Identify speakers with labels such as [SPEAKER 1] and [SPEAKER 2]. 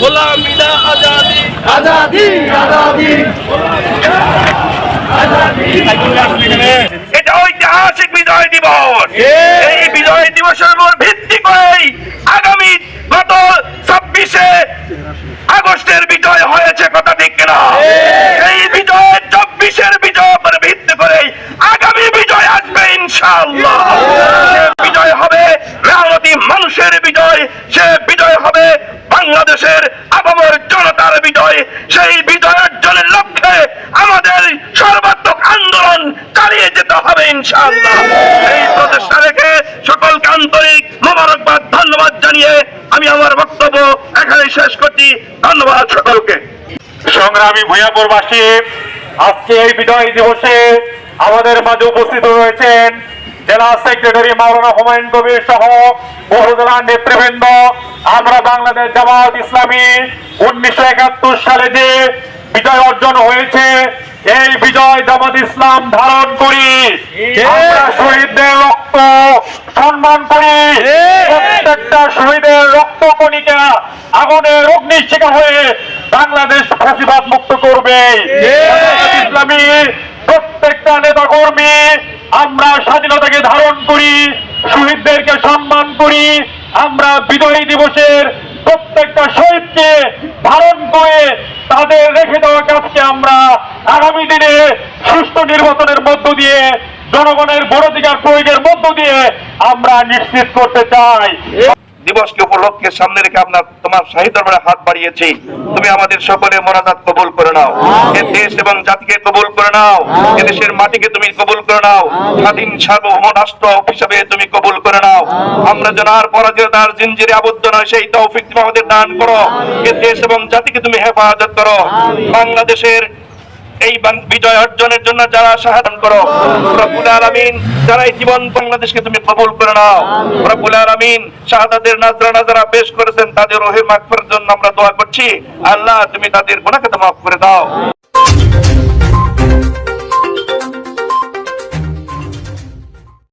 [SPEAKER 1] গোলামিনা আজাদি।
[SPEAKER 2] আজাদি আজাদি।
[SPEAKER 1] এটা ঐতিহাসিক বিজয় দিবস এই বিজয় দিবসের উপর ভিত্তি করেই আগামী গত ছাব্বিশে আগস্টের বিজয় হয়েছে কথা ঠিক কিনা এই বিজয় চব্বিশের বিজয় উপর ভিত্তি করেই আগামী বিজয় আসবে ইনশাআল্লাহ সে বিজয় হবে মেহনতি মানুষের বিজয় সে বিজয় হবে বাংলাদেশের আবহাওয়ার বিজয় সেই বিজয় অর্জনের লক্ষ্যে আমাদের সর্বাত্মক আন্দোলন চালিয়ে যেতে হবে, ইনশাআল্লাহ। এই প্রচেষ্টা রেখে সকলকে আন্তরিক মোবারকবাদ, ধন্যবাদ জানিয়ে আমি আমার বক্তব্য এখানে শেষ করছি। ধন্যবাদ সকলকে।
[SPEAKER 3] সংগ্রামী ভূয়াপুরবাসী, আজকে এই বিজয় দিবসে আমাদের মাঝে উপস্থিত রয়েছেন জেলা সেক্রেটারি মাওলানা হুমায়ুন কবির সহ উপজেলার নেতৃবৃন্দ আমরা বাংলাদেশ জামাত ইসলামী উনিশশো একাত্তর সালে যে বিজয় অর্জন হয়েছে এই বিজয় জামাত ইসলাম ধারণ করি। আমরা শহীদদের রক্ত সম্মান করি। প্রত্যেকটা শহীদের রক্ত কণিকা আগুনের অগ্নি শিকার হয়ে বাংলাদেশ ফাঁসিবাদ মুক্ত করবে। ইসলামী প্রত্যেকটা নেতা কর্মী আমরা স্বাধীনতাকে ধারণ করি, শহীদদেরকে সম্মান করি, আমরা বিজয়ী দিবসের প্রত্যেকটা শহীদকে ধারণ করে তাদের রেখে দেওয়া কাজকে আমরা আগামী দিনে সুস্থ নির্বাচনের মধ্য দিয়ে, জনগণের ভোটাধিকার প্রয়োগের মধ্য দিয়ে আমরা নিশ্চিত করতে চাই।
[SPEAKER 1] দিবসকে উপলক্ষে সামনে রেখে আপনার তোমার শাহী দরবারে হাত বাড়িয়েছি। তুমি আমাদের সকলে মোনাজাত কবুল করে নাও। এ দেশ এবং জাতিকে কবুল করে নাও। এ দেশের মাটিকে তুমি কবুল করে নাও। স্বাধীন সার্বভৌম রাষ্ট্র হিসাবে তুমি কবুল করে নাও। আমরা যেন আর পরাজয়তার জিঞ্জিরে আবদ্ধ নয় সেই তৌফিক তুমি আমাদের দান করো। এ দেশ এবং জাতিকে তুমি হেফাজত করো। বাংলাদেশের এই বিজয় অর্জনের জন্য যারা সাহায্য করো। রব্বুল আলামিন যারা এই জীবন বাংলাদেশকে তুমি কবুল করে নাও। রব্বুল আলামিন শাহাদাতের নাজরানা যারা পেশ করেছেন তাদের রহে মাগফিরাতের জন্য আমরা দোয়া করছি। আল্লাহ তুমি তাদের গুনাহকে মাফ করে দাও।